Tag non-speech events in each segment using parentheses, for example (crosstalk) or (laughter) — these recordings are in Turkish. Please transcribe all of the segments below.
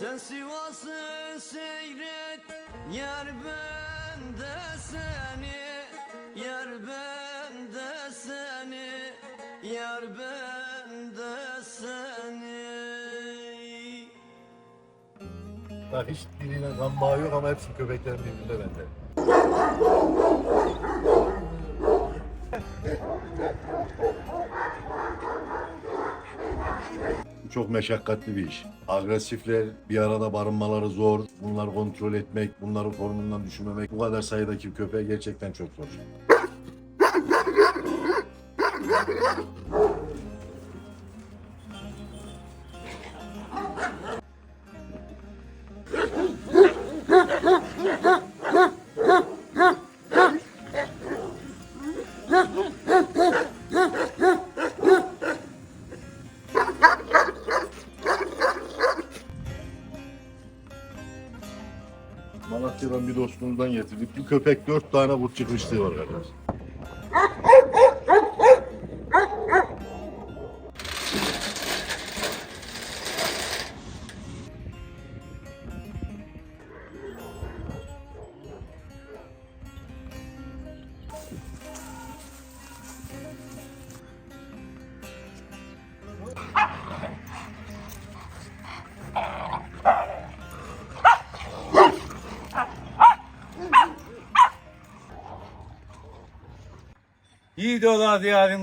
Sen Sivas'ı seyret Yar bende seni Yar bende seni Yar bende seni Bak hiç biriyle kan yok ama hepsi köpeklerin birbirinde bende. Çok meşakkatli bir iş. Agresifler bir arada barınmaları zor. Bunları kontrol etmek, bunları korumundan düşürmemek bu kadar sayıdaki köpeğe gerçekten çok zor. Bir dostumuzdan getirdik. Bir köpek dört tane kurt çıkmışlığı var kardeş.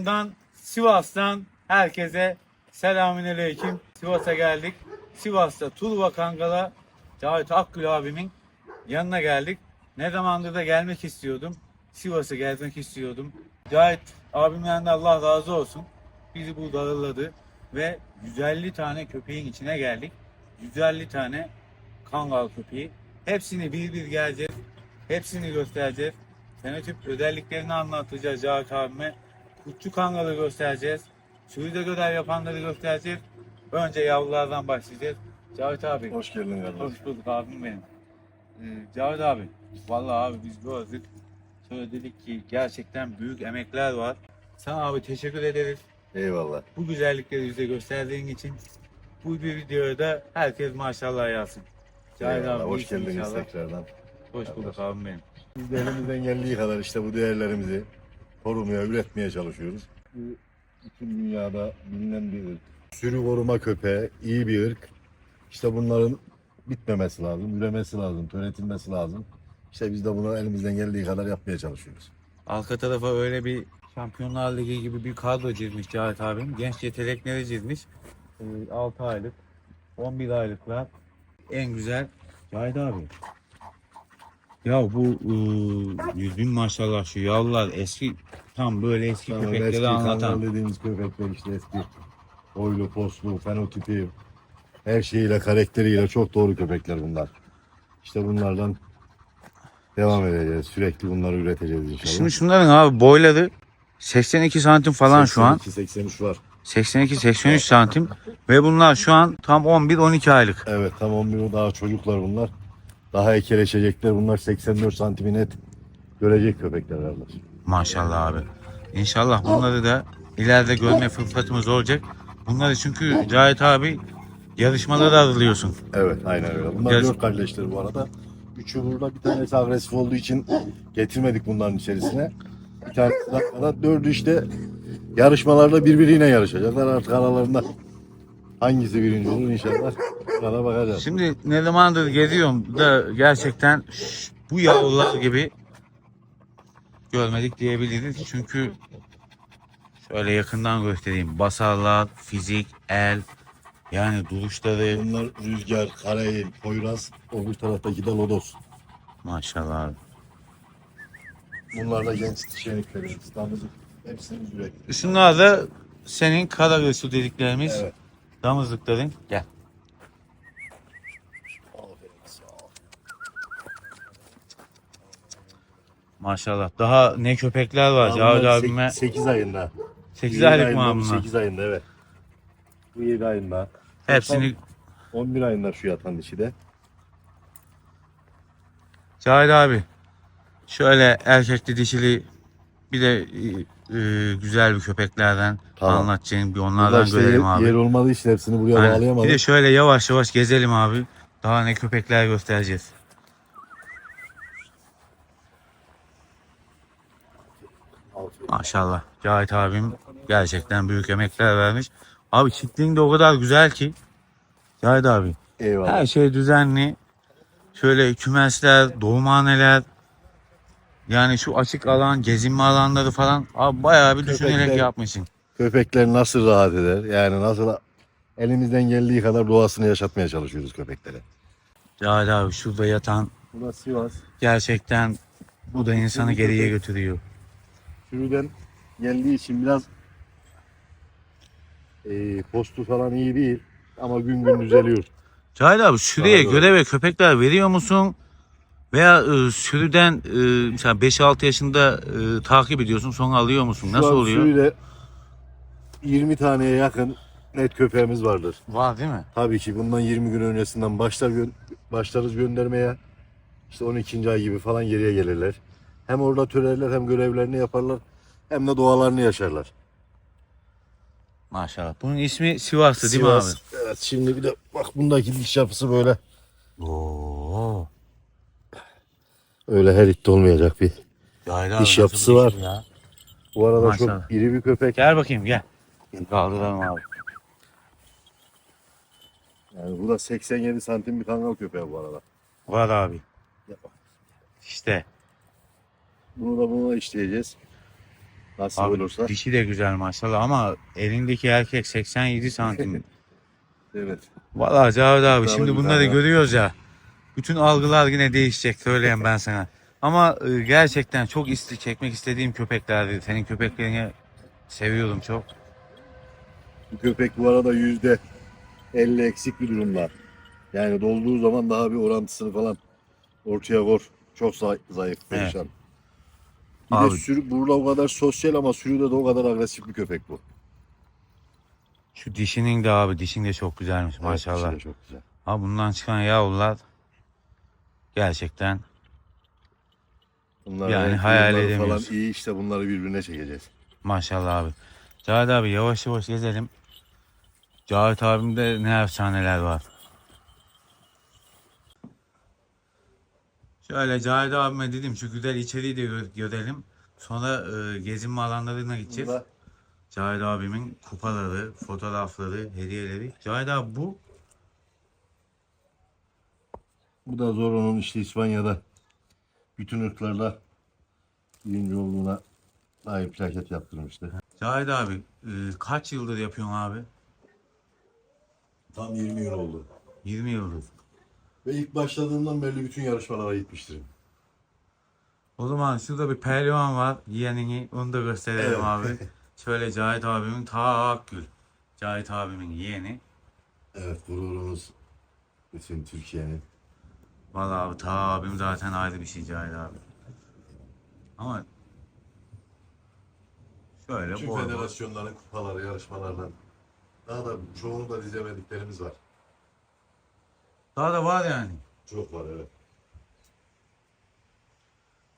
Diyarından Sivas'tan herkese selamünaleyküm. Sivas'a geldik. Sivas'ta Turva Kangal'a Cahit Akgül abimin yanına geldik. Ne zamandır da gelmek istiyordum. Sivas'a gelmek istiyordum. Cahit abimden de Allah razı olsun. Bizi burada ağırladı ve 150 tane köpeğin içine geldik. 150 tane kangal köpeği. Hepsini bir bir geleceğiz. Hepsini göstereceğiz. Fenotip özelliklerini anlatacağız Cahit abime. Kutçu kangalı göstereceğiz. Sürüde görev yapanları göstereceğiz. Önce yavrulardan başlayacağız. Cahit abi. Hoş geldin kardeş. Hoş bulduk abim benim. Ee, Cavit abi, vallahi abi biz gördük. Sonra dedik ki gerçekten büyük emekler var. Sana abi teşekkür ederiz. Eyvallah. Bu güzellikleri bize gösterdiğin için. Bu bir videoya da herkes maşallah yazsın. Eyvallah. abi Hoş geldiniz inşallah. tekrardan. Hoş bulduk abim benim. Biz de elimizden geldiği kadar işte bu değerlerimizi korumaya, üretmeye çalışıyoruz. Bu bütün dünyada bilinen bir ırk. Sürü koruma köpeği, iyi bir ırk. İşte bunların bitmemesi lazım, üremesi lazım, türetilmesi lazım. İşte biz de bunu elimizden geldiği kadar yapmaya çalışıyoruz. Arka tarafa öyle bir Şampiyonlar Ligi gibi bir kadro çizmiş Cahit abim. Genç yetenekleri çizmiş. 6 aylık, 11 aylıklar. En güzel. Cahit abi. Ya bu ıı, yüzün maşallah şu yavrular eski tam böyle eski Tamam, köpekleri eski anlatan. kangal dediğimiz köpekler işte eski boylu, poslu, fenotipi, her şeyiyle, karakteriyle çok doğru köpekler bunlar. İşte bunlardan devam edeceğiz. Sürekli bunları üreteceğiz inşallah. Şimdi şunların abi boyları 82 santim falan şu an. 83 var. 82-83 santim ve bunlar şu an tam 11-12 aylık. Evet tam 11 daha çocuklar bunlar. Daha ekeleşecekler. Bunlar 84 santim net görecek köpekler kardeş. Maşallah abi. İnşallah bunları da ileride görme fırsatımız olacak. Bunları çünkü Cahit abi yarışmalara hazırlıyorsun. Evet aynen öyle. Bunlar Gerçi- dört kardeşler bu arada. Üçü burada bir tanesi agresif olduğu için getirmedik bunların içerisine. Bir tanesi da dördü işte yarışmalarda birbiriyle yarışacaklar artık aralarında. Hangisi birinci olur inşallah. Bakacağız. Şimdi ne zamandır geziyorum da gerçekten şş, bu yavrular gibi görmedik diyebiliriz. Çünkü şöyle yakından göstereyim. Basarlar, fizik, el, yani duruşları Bunlar Rüzgar, Karayel, Poyraz, öbür taraftaki de Lodos. maşallah abi. Bunlar da genç şenikleri, İstanbul'un hepsini biz ürettik. Şunlar da senin karagözlü dediklerimiz Evet. damızlıkların. Gel. Maşallah. Daha ne köpekler var. Cavit abime 8 ayında. 8 aylık mı abi bunlar? 8 ayında evet. Bu 7 ayında. Hepsini 11 ayında şu yatan dişi de. Cahit abi. Şöyle erkekli dişili bir de e, e, güzel bir köpeklerden Tamam. anlatacağım bir onlardan işte görelim yer, abi. yer olmadığı için hepsini buraya Aynen. bağlayamadık. Bir de şöyle yavaş yavaş gezelim abi. Daha ne köpekler göstereceğiz. Maşallah. Cahit abim gerçekten büyük emekler vermiş. Abi çiftliğin de o kadar güzel ki. Cahit abi. Eyvallah. Her şey düzenli. Şöyle kümesler, doğumhaneler. Yani şu açık alan, gezinme alanları falan. Abi bayağı bir düşünerek Köpekler- yapmışsın. Köpekler nasıl rahat eder? Yani nasıl elimizden geldiği kadar doğasını yaşatmaya çalışıyoruz köpeklere. Cahit abi şurada yatan Burası Sivas. gerçekten bu da insanı geriye götürüyor. Sürüden geldiği için biraz e, postu falan iyi değil ama gün gün düzeliyor. Cahit abi sürüye Daha doğru. ve köpekler veriyor musun? Veya e, sürüden e, mesela 5-6 yaşında e, takip ediyorsun sonra alıyor musun? Şu Nasıl an oluyor? Sürüde 20 taneye yakın net köpeğimiz vardır. Var değil mi? Tabii ki bundan 20 gün öncesinden başlar gö- başlarız göndermeye. İşte 12. ay gibi falan geriye gelirler. Hem orada törerler hem görevlerini yaparlar hem de doğalarını yaşarlar. Maşallah. Bunun ismi Sivas'tı değil mi abi? Evet şimdi bir de bak bundaki diş yapısı böyle. Oo. Öyle her itte olmayacak bir. Cahit Diş nasıl yapısı bir var. ya? Bu arada Maşallah. çok iri bir köpek. Gel bakayım gel. Kaldıralım abi. Yani bu da 87 santim bir kangal köpeği bu arada. Var abi. Yap bak. İşte. Bunu da buna işleyeceğiz. Nasıl Abi olursa. dişi de güzel maşallah ama elindeki erkek 87 santim. (laughs) Evet. Vallahi Cavit abi Bravo, şimdi bunları ya. görüyoruz ya. Bütün algılar yine değişecek söyleyeyim ben sana. Ama e, gerçekten çok iste, çekmek istediğim köpeklerdi. Senin köpeklerini seviyorum çok. Bu köpek bu arada yüzde 50 eksik bir durumda. Yani dolduğu zaman daha bir orantısını falan ortaya kor. Çok zay- zayıf, perişan. Bir Abi- de sürü, burada o kadar sosyal ama sürüde de o kadar agresif bir köpek bu. Şu dişinin de abi dişin de çok güzelmiş Evet, maşallah. dişi de çok güzel. Abi bundan çıkan yavrular gerçekten Bunlar Yani renk hayal uyumları edemiyoruz. Falan iyi işte bunları birbirine çekeceğiz. maşallah abi. Cavit abi yavaş yavaş gezelim. Cavit abimde ne efsaneler var. Şöyle Cahit abime dedim şu güzel içeriği de gö- görelim. Sonra e, gezinme alanlarına gideceğiz. Burada Cahit abimin kupaları, fotoğrafları, hediyeleri. Cahit abi bu Bu da Zorro'nun işte İspanya'da bütün ırklarda birinci olduğuna dair plaket yaptırmıştı. Cahit abi e, kaç yıldır yapıyorsun abi? Tam 20 yıl oldu. 20 yıldır. Ve ilk başladığımdan beri bütün yarışmalara gitmiştir. O zaman şurada bir pehlivan var. Yeğenini onu da gösterelim Evet. abi. (laughs) Şöyle Cahit abimin ta Akgül. Cahit abimin yeğeni. Evet gururumuz bütün Türkiye'nin. Vallahi abi ta abim zaten ayrı bir şey Cahit abi. Ama şöyle Bütün bol bol. federasyonların kupaları, yarışmalardan. Daha da çoğunu da dizemediklerimiz var. Daha da var yani. Çok var evet.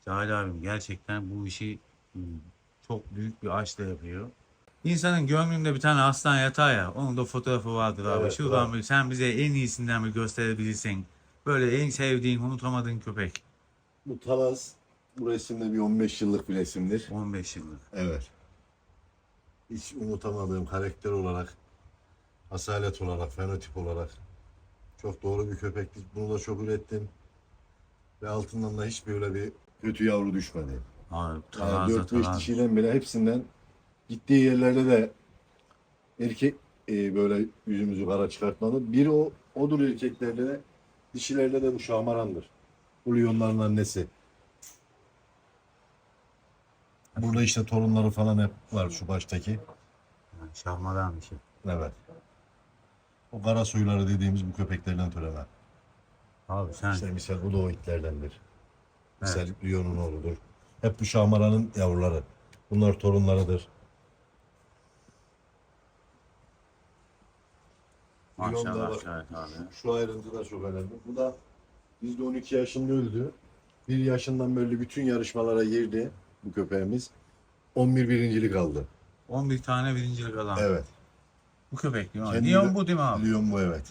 Cahit abim gerçekten bu işi hmm, çok büyük bir aşkla yapıyor. İnsanın gönlünde bir tane aslan yatağı ya. Onun da fotoğrafı vardır abi. Evet, Şuradan var. bir sen bize en iyisinden bir gösterebilirsin. Böyle en sevdiğin, unutamadığın köpek. Bu Talas bu resimde bir 15 yıllık bir resimdir. 15 yıllık. Evet. Hiç unutamadığım karakter olarak, asalet olarak, fenotip olarak çok doğru bir köpekti. Bunu da çok ürettim. Ve altından da hiç böyle bir kötü yavru düşmedi. Abi Yani taranza 4-5 taranza. dişiden bile hepsinden gittiği yerlerde de erkek e, böyle yüzümüzü kara çıkartmadı. Biri o, odur erkeklerde de dişilerde de bu şamarandır. Bu Lyonların annesi. Burada işte torunları falan hep var şu baştaki. Şahmadan bir şey. Evet. O kara suyları dediğimiz bu köpeklerden türeme. Abi sen İşte misal bu da o itlerdendir. Misal. Lyon'un oğludur. Hep bu şamaranın yavruları. Bunlar torunlarıdır. Lyon'da maşallah bak. Cahit abi. Şu ayrıntı da çok önemli. Bu da bizde 12 yaşında öldü. Bir yaşından böyle bütün yarışmalara girdi bu köpeğimiz. 11 birincilik aldı. 11 tane birincilik alan. Evet. Bu köpek değil mi? Kendi Lyon bu değil mi abi? Lyon bu evet.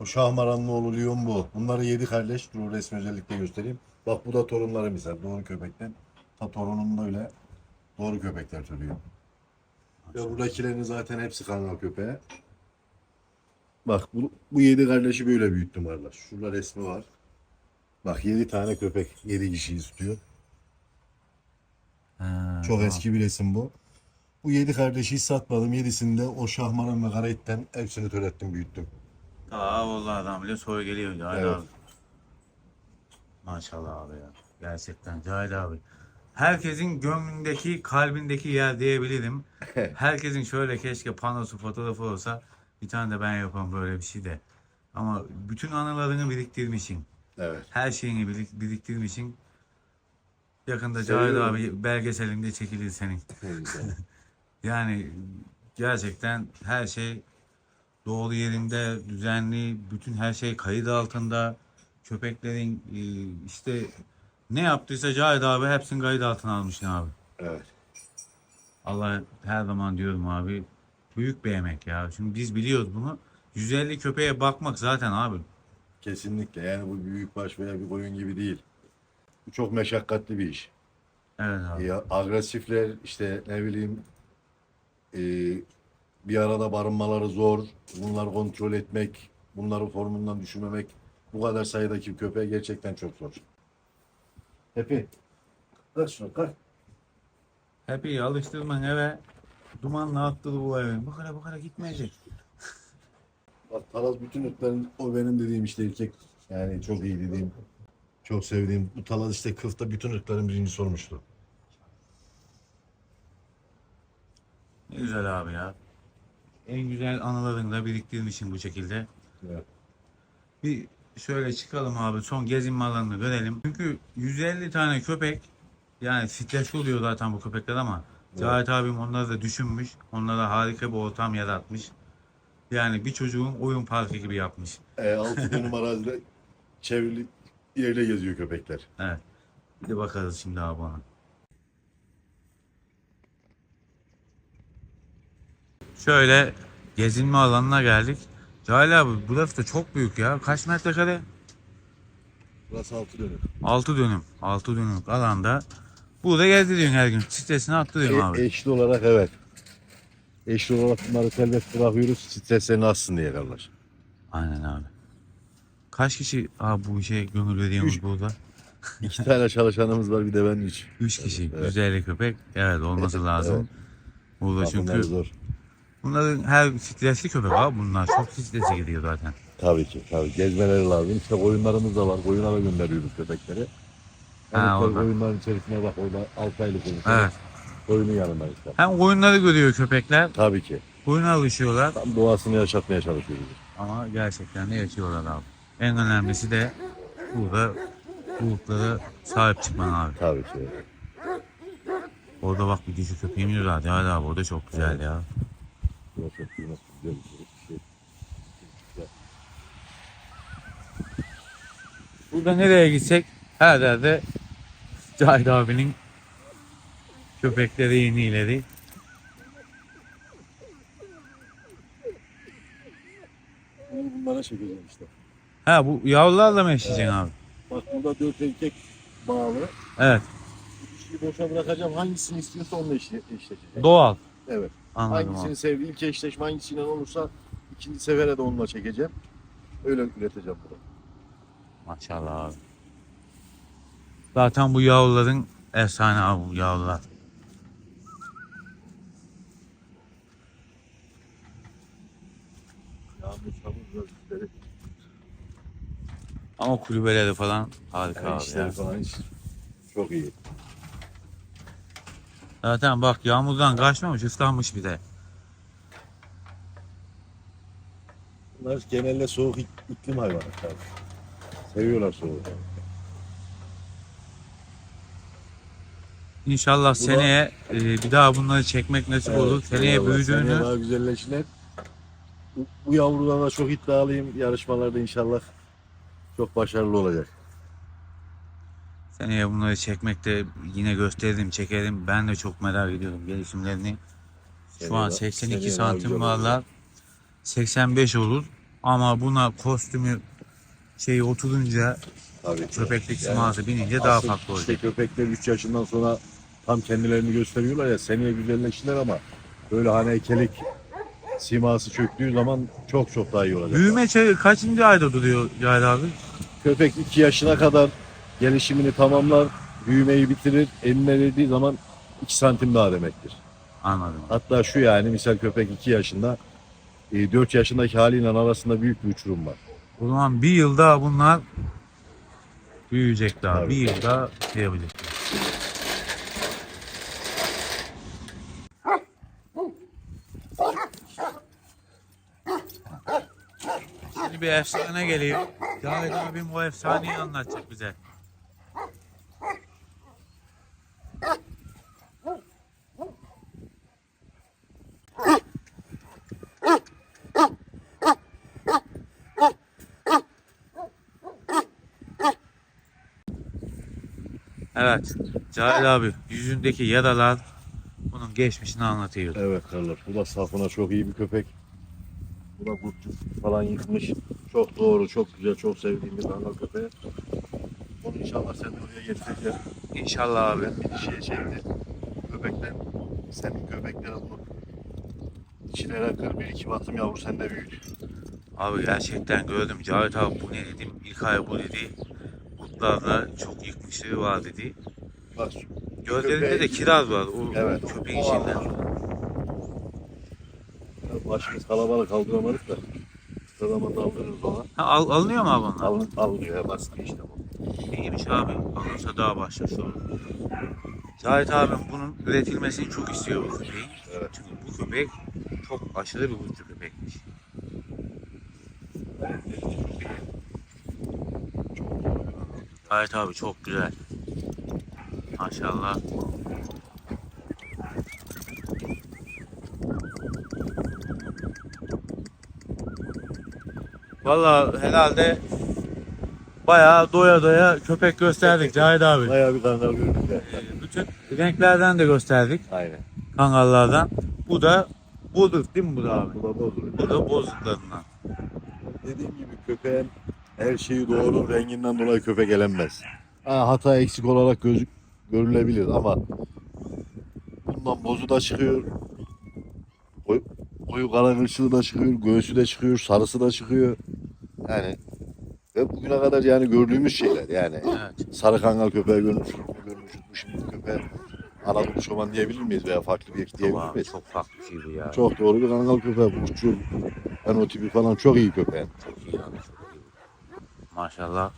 O Şahmaran'ın oğlu Leon bu. Bunları yedi kardeş. Dur resmi özellikle göstereyim. Bak bu da torunları misal. Doğru köpekten. Ta torunum da öyle. Doğru köpekler türüyor. Ve buradakilerin zaten hepsi kangal köpeği. Bak bu, bu yedi kardeşi böyle büyüttüm kardeş. Şurada resmi var. Bak yedi tane köpek. Yedi kişi istiyor. Ha, Çok tamam. eski bir resim bu. Bu yedi kardeşi hiç satmadım. Yedisinde o Şahmaran ve Karait'ten hepsini törettim büyüttüm. Aa vallahi adam bile soru geliyor Cahit Evet. abi. Maşallah abi ya. Gerçekten Cahit abi. Herkesin gönlündeki, kalbindeki yer diyebilirim. (laughs) Herkesin şöyle keşke panosu, fotoğrafı olsa bir tane de ben yapam böyle bir şey de. Ama bütün anılarını biriktirmişsin. Evet. Her şeyini birik- biriktirmişsin. Yakında Seviyorum. Cahit abi belgeselinde çekilir senin. (laughs) Yani gerçekten her şey doğru yerinde, düzenli, bütün her şey kayıt altında. Köpeklerin e, işte ne yaptıysa Cahit abi hepsini kayıt altına almışsın abi. evet. Allah her zaman diyorum abi büyük bir emek ya. Şimdi biz biliyoruz bunu. 150 köpeğe bakmak zaten abi. Kesinlikle. Yani bu bir büyükbaş veya bir koyun gibi değil. Bu çok meşakkatli bir iş. Evet abi. Ya, agresifler işte ne bileyim e, bir arada barınmaları zor. Bunları kontrol etmek, bunları formundan düşürmemek bu kadar sayıdaki köpeğe gerçekten çok zor. Hepi. Kalk şunu kalk. Hep iyi alıştırman eve dumanla attı bu evi. Bu kadar bu kadar gitmeyecek. Bak Talas bütün ırkların o benim dediğim işte erkek yani çok iyi dediğim çok sevdiğim bu Talas işte kıfta bütün ırkların birincisi olmuştu. Ne güzel abi ya. En güzel anılarını da biriktirmişim bu şekilde. Evet. Bir şöyle çıkalım abi son gezinme alanını görelim. Çünkü 150 tane köpek yani stresli oluyor zaten bu köpekler ama Cahit abim onları da düşünmüş. Onlara harika bir ortam yaratmış. Yani bir çocuğun oyun parkı gibi yapmış. E, altı dönüm arazide çevrili yerle geziyor köpekler. Evet. Bir de bakarız şimdi abi ona. Şöyle gezinme alanına geldik. Cahil abi burası da çok büyük ya. Kaç metrekare? Burası altı dönüm. 6 dönüm. 6 dönümlük alanda. Burada gezdiriyorsun her gün. Stresini attırıyorsun E, abi. eşli olarak evet. Eşli olarak bunları serbest bırakıyoruz streslerini atsın diye kardeş. Aynen abi. Kaç kişi abi bu işe gönül veriyormuş Üç. burada? (laughs) İki tane çalışanımız var bir de ben üç. 3 kişi. Evet. Güzel köpek. Evet olması lazım. Burada Bak bunlar çünkü zor. Bunların her stresli köpek abi bunlar. Çok strese gidiyor zaten. Tabii ki tabii gezmeleri lazım. İşte koyunlarımız da var. Koyuna da gönderiyoruz köpekleri. Ha, Yani orada. koyunların içerisine bak orada 6 aylık koyun. Evet. Koyunun yanında işte. Hem oyunları görüyor köpekler. Tabii ki. Oyuna alışıyorlar. Tam doğasını yaşatmaya çalışıyoruz. Ama gerçekten de yaşıyorlar abi. En önemlisi de burada bulutlara sahip çıkman abi. Tabii ki. Orada bak bir dişi köpeğimiz var. Hadi abi o da çok güzel ya. Burası çok güzel bir şey. Burada nereye gitsek her yerde Cahit abinin köpekleri yenileri. Bunu bunlara çekeceğim işte. Ha bu yavrularla mı eşleyeceksin abi? Bak burada dört erkek bağlı. Evet. Dişiyi boşa bırakacağım. Hangisini istiyorsa onunla eşle, eşleşecek. Doğal. Evet. Anladım Hangisini abi. sevdiği ilk eşleşme hangisiyle olursa ikinci sefere de onunla çekeceğim. Öyle üreteceğim bunu. Maşallah abi. Zaten bu yavruların efsane abi bu yavrular. Yağmur, çamur, gözlükleri, Ama kulübeleri falan harika abi işleri ya. falan hiç çok iyi. Zaten bak yağmurdan kaçmamış ıslanmış bir de. Bunlar genelde soğuk ik- iklim hayvanı. Seviyorlar soğuğu. İnşallah Bu da- seneye e, bir daha bunları çekmek nasip olur. Seneye eyvallah. büyüdüğünü Seneye daha güzelleşirler. Bu, bu yavrudan da çok iddialıyım. Yarışmalarda inşallah çok başarılı olacak. Seneye bunları çekmekte yine gösteririm, çekerim. Ben de çok merak ediyorum gelişimlerini. Şu an daha- 82 seneye daha santim varlar. 85 olur. Ama buna kostümü şeyi oturunca Tabii ki. köpeklik Yani siması binince daha farklı işte olacak. köpekler 3 yaşından sonra tam kendilerini gösteriyorlar ya seneye güzelleşirler ama böyle hani heykelik siması çöktüğü zaman çok çok daha iyi olacak. Büyüme kaçıncı ayda duruyor Cahil abi? Köpek 2 yaşına kadar gelişimini tamamlar, büyümeyi bitirir. Eline verdiği zaman 2 santim daha demektir. Anladım. Hatta şu yani misal köpek 2 yaşında 4 yaşındaki haliyle arasında büyük bir uçurum var. O zaman bir yılda bunlar büyüyecek daha. Tabii. Bir yılda şey yapacak. Şimdi bir efsane geliyor. Cahit abim o efsaneyi anlatacak bize. Evet. Cahil abi yüzündeki yaralar bunun geçmişini anlatıyor. Evet Carlos. Bu da safına çok iyi bir köpek. Bu da kurtçuk falan yıkmış. Çok doğru, çok güzel, çok sevdiğim bir kangal köpeği. Onu inşallah sen de oraya getireceksin. İnşallah abi. Bir şey çekti. Köpekten, senin köpeklerin bunu içine kır bir iki batım yavru sende büyüdü. Abi gerçekten gördüm. Cavit abi bu ne dedim. İlk ay bu dedi. Kurtlarda çok yıkmışlığı var dedi. Gözlerinde de kiraz var. O Evet. köpeğin içinden. Başımız kalabalık kaldıramadık da. Sıralamada aldırırız ona. Ha, al, alınıyor mu abi onlar? Al, almıyor ya baskı işte bu. İyiymiş abi. Alınsa daha başlamış olur. Cahit abim bunun üretilmesini çok istiyor bu köpeğin. Evet. Çünkü bu köpek çok aşırı bir burcu köpekmiş. Cahit abi çok güzel. Maşallah. Vallahi herhalde bayağı doya doya köpek gösterdik Cahit abi. Bayağı bir kangal gördük. Bütün renklerden de gösterdik. Aynen. kangallardan. Bu da bozuk değil mi bu da abi? Bu da bozuluyor. Bu da bozuklarından. Dediğim gibi köpeğin her şeyi doğru renginden dolayı köpek elenmez. Ha, hata eksik olarak gözük görülebilir ama bundan bozu da çıkıyor. Koyu, koyu kara kırçılı da çıkıyor, göğsü de çıkıyor, sarısı da çıkıyor. Yani ve bugüne kadar yani gördüğümüz şeyler yani. Evet. Sarı kangal köpeği görmüşüz, görmüşüz, bu şimdi köpeği Anadolu çoban diyebilir miyiz veya farklı bir ek diyebilir miyiz? çok farklı bir şey bu ya. Çok, doğru bir kangal köpeği bu. Uçuyor. Fenotipi falan çok iyi köpeğin. çok iyi. Maşallah.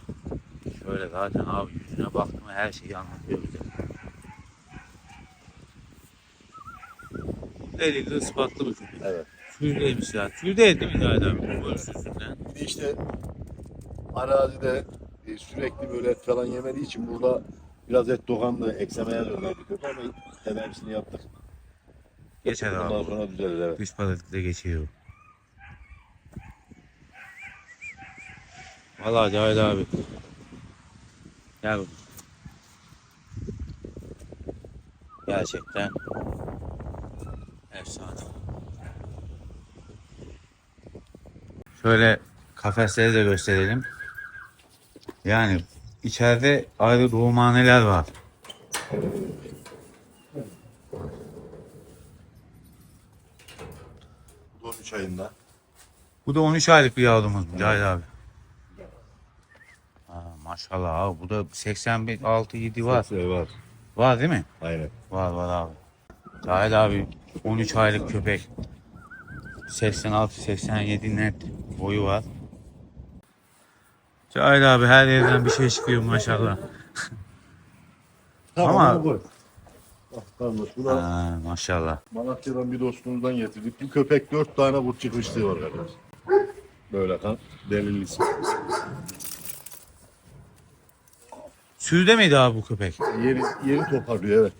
Şöyle zaten abi yüzüne baktım her şeyi anlatıyor bize. Delikli ispatlı bir köpek. Evet. Tüy değmiş ya. Tüy değil mi Cahit abi? Böyle süsünden. Bir de işte arazide e, sürekli böyle et falan yemediği için burada biraz et dokandı, eksemeye döndü köpek ama tedavisi yaptık. Geçer Ondan abi. sonra düzelir evet. Dış parazitle geçiyor. Vallahi Cahit abi. Gel. bakalım. Gerçekten efsane. Şöyle kafesleri de gösterelim. Yani içeride ayrı doğumhaneler var. Bu da 13 ayında. Bu da 13 aylık bir yavrumuz Cahit abi. Maşallah abi bu da 86 7 var. Sesi var. Var değil mi? Aynen. Var var abi. Cahit abi 13 aylık köpek. 86 87 net boyu var. Cahit abi her yerden bir şey çıkıyor maşallah. Tamam, Ama- bunu koy. Bak Carlos, bu da Ha, maşallah. Malatya'dan bir dostumuzdan getirdik. Bu köpek 4 tane kurt çıkmışlığı var kardeş. Böyle kan delillisi. Sürüde miydi abi bu köpek? Yeri, yeri toparlıyor evet.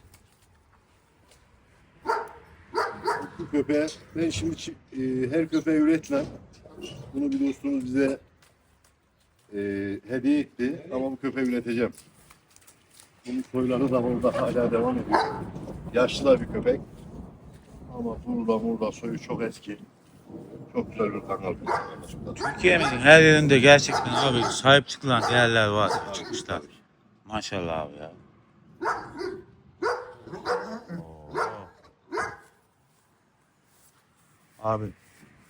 Bu köpeğe ben şimdi e, her köpeğe üretmem. Bunu bir dostumuz bize e, hediye etti ama bu köpeği üreteceğim. Bunun soyları da orada hala devam ediyor. Yaşlı da bir köpek. Ama burada burada soyu çok eski. Çok güzel bir pisti. Türkiye'mizin her yerinde gerçekten abi sahip çıkılan yerler var. Çıkmışlar. Maşallah abi ya. Abi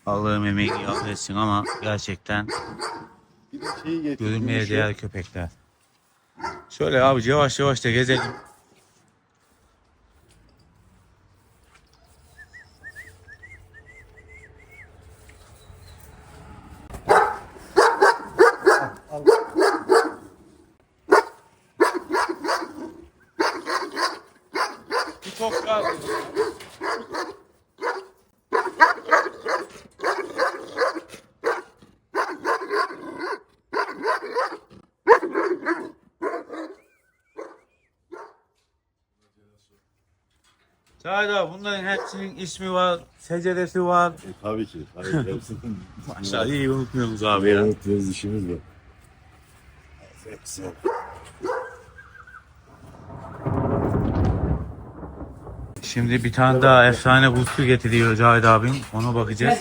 Allah'ım emeğini yap etsin ama gerçekten görülmeye şu- değer köpekler. Şöyle abi yavaş yavaş da gezelim. Bir top kaldı. Sağda abi bunların hepsinin ismi var, seceresi var. E, tabii ki. Tabii ki. Hepsinin (laughs) Maşallah iyi unutmuyoruz abi ya. Unuttuğumuz işimiz var. Hepsi. Şimdi bir tane daha efsane buzlu getiriyor Cahit abim. Ona bakacağız.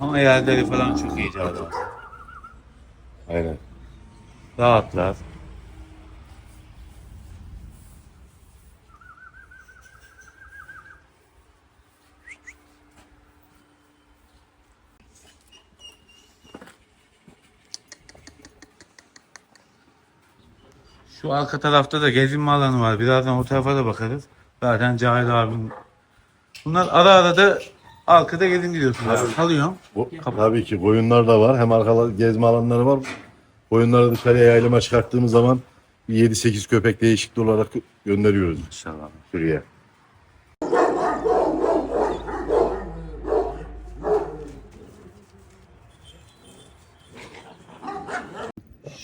Ama yerleri falan çok iyi Cahit abi. Aynen. Rahatlar. Şu arka tarafta da gezinme alanı var. Birazdan o tarafa da bakarız. Zaten Cahit abim. Bunlar ara ara da arkada gezin gidiyorsun. abi. Alıyorum. Bu, tabii ki koyunlar da var. Hem arkalar gezme alanları var. Koyunları dışarıya yaylıma çıkarttığımız zaman bir 7-8 köpek değişikli olarak gönderiyoruz İnşallah. sürüye.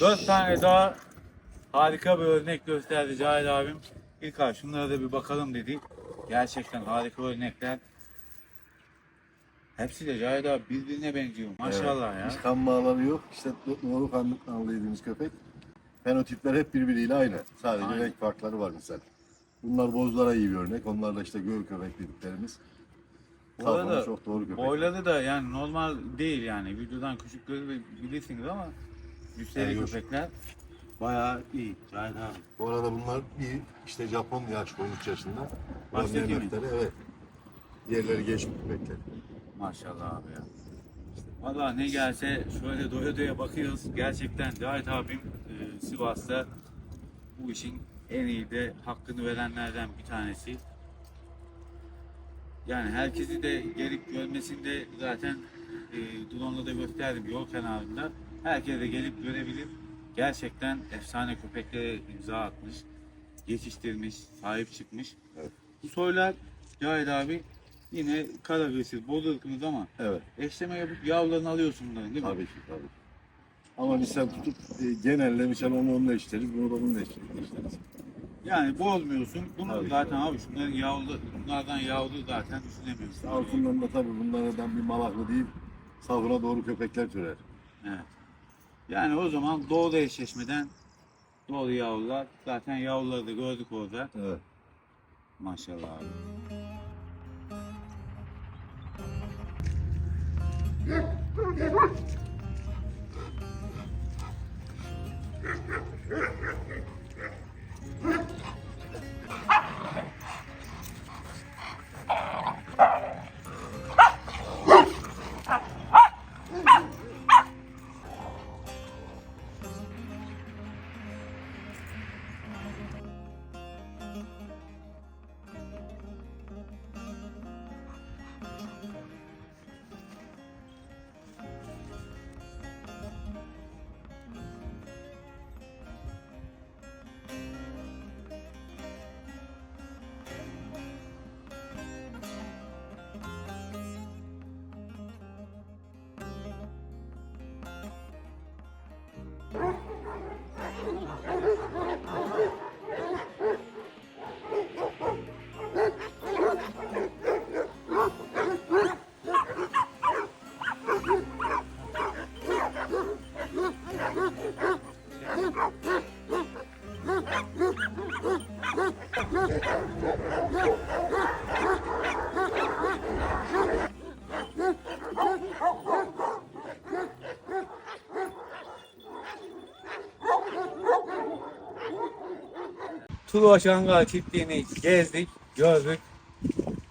Dört tane daha harika bir örnek gösterdi Cahit abim. İlk ay şunlara da bir bakalım dedi. Gerçekten harika örnekler. Hepsi de Cahit abi birbirine benziyor. Maşallah ya. Hiç kan bağları yok. İşte doğru kanlı dediğimiz köpek. Fenotipler hep birbiriyle aynı. Sadece Aynen. renk farkları var misal. Bunlar bozlara iyi bir örnek. Onlar da işte göğü köpek dediklerimiz. Bu Safranı arada çok doğru köpek. Boyları da yani normal değil yani. Videodan küçük gözü bilirsiniz ama üstleri Evet. köpekler bayağı iyi Cahit abi. Bu arada bunlar bir işte Japon yaş 13 yaşında. Baştaki mi? Evet. Diğerleri geçmiş köpekler. Maşallah abi ya. Valla ne gelse şöyle doya doya bakıyoruz. Gerçekten Cahit abim e, Sivas'ta bu işin en iyi de hakkını verenlerden bir tanesi. Yani herkesi de gelip görmesinde zaten e, drone'la da gösterdim yol kenarında. Herkes de gelip görebilir. Gerçekten efsane köpeklere imza atmış, yetiştirmiş, sahip çıkmış. Evet. Bu soylar Cahit abi yine karagösül, boz ırkımız ama Evet. eşleme yapıp yavrularını alıyorsun bunların değil mi? Tabii ki tabii. Ama misal tutup e, genelde misal onu onunla işleriz, bunu da bununla işleriz. Yani bozmuyorsun. Bunu Tabii zaten abi şunların yavru, bunlardan yavru zaten düşünemiyorsun. Altından da tabii bunlardan bir malaklı değil, safına doğru köpekler türer. Evet. Yani o zaman doğuda eşleşmeden doğulu yavrular. Zaten yavruları da gördük orada. Evet. Maşallah abi. よし! Truva Şangay çiftliğini gezdik, gördük.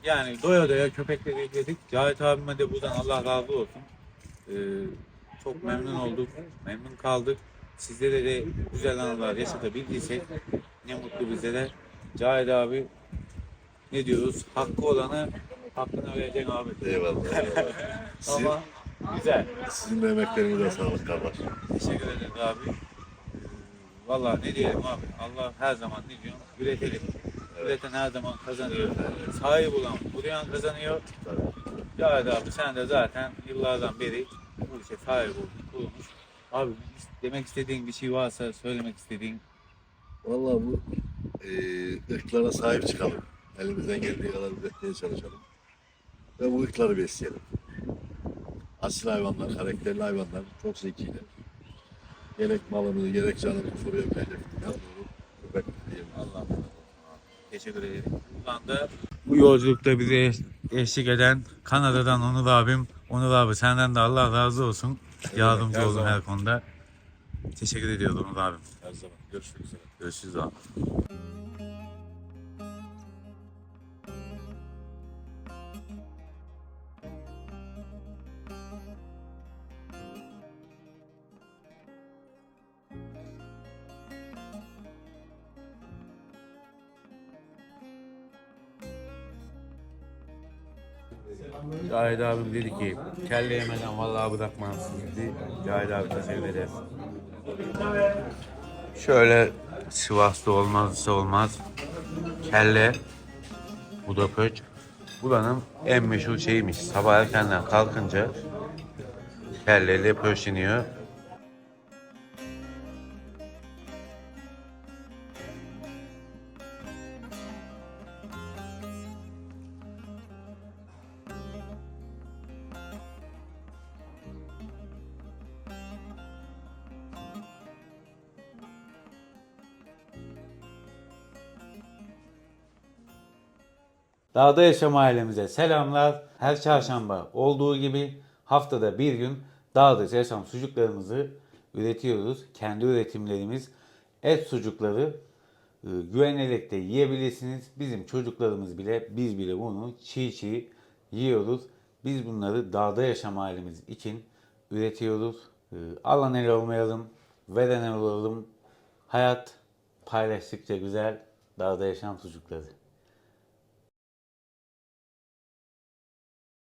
Yani doya doya köpekleri izledik. Cahit abime de buradan Allah razı olsun. Ee, çok memnun olduk, memnun kaldık. Sizlere de güzel anılar yaşatabildiysek ne mutlu bize de. Cahit abi ne diyoruz? Hakkı olanı hakkını vereceksin abi. Eyvallah. eyvallah. (laughs) Sizin, Ama güzel. sizin de emeklerinize sağlık kardeş. Teşekkür ederiz abi. Vallahi ne diyelim abi. Allah her zaman ne diyor? Üretelim. Üreten her zaman kazanıyor. Sahip olan buraya kazanıyor. Cahit abi sen de zaten yıllardan beri bu işe sahip oldun, kurulmuş. Abi demek istediğin bir şey varsa söylemek istediğin Vallahi bu e, ırklara sahip çıkalım. Elimizden geldiği kadar üretmeye çalışalım. Ve bu ırkları besleyelim. Asil hayvanlar, karakterli hayvanlar, çok zekiler. Gerek malımızı, gerek canımızı koruyabilecek. Yavru, köpek diyelim. Allah Teşekkür ederim. Buradan da bu yolculukta bize eşlik eden Kanada'dan Onur abim. Onur abi senden de Allah razı olsun. Yardımcı her oldun zaman. her konuda. Teşekkür ediyoruz Onur abim. Her zaman. Görüşmek üzere. Görüşürüz abi. Cahit abim dedi ki kelle yemeden vallahi bırakmam sizi. Cahit abi teşekkür ederiz. Şöyle Sivas'ta olmazsa olmaz kelle, bu da pöç. Buranın en meşhur şeyiymiş. Sabah erkenden kalkınca kelleyle pöç. Dağda Yaşam ailemize selamlar. Her çarşamba olduğu gibi haftada bir gün Dağda Yaşam sucuklarımızı üretiyoruz. Kendi üretimlerimiz et sucukları e, güvenerek de yiyebilirsiniz. Bizim çocuklarımız bile biz bile bunu çiğ çiğ yiyoruz. Biz bunları Dağda Yaşam ailemiz için üretiyoruz. E, Alan el olmayalım, veren el olalım. Hayat paylaştıkça güzel. Dağda Yaşam sucukları.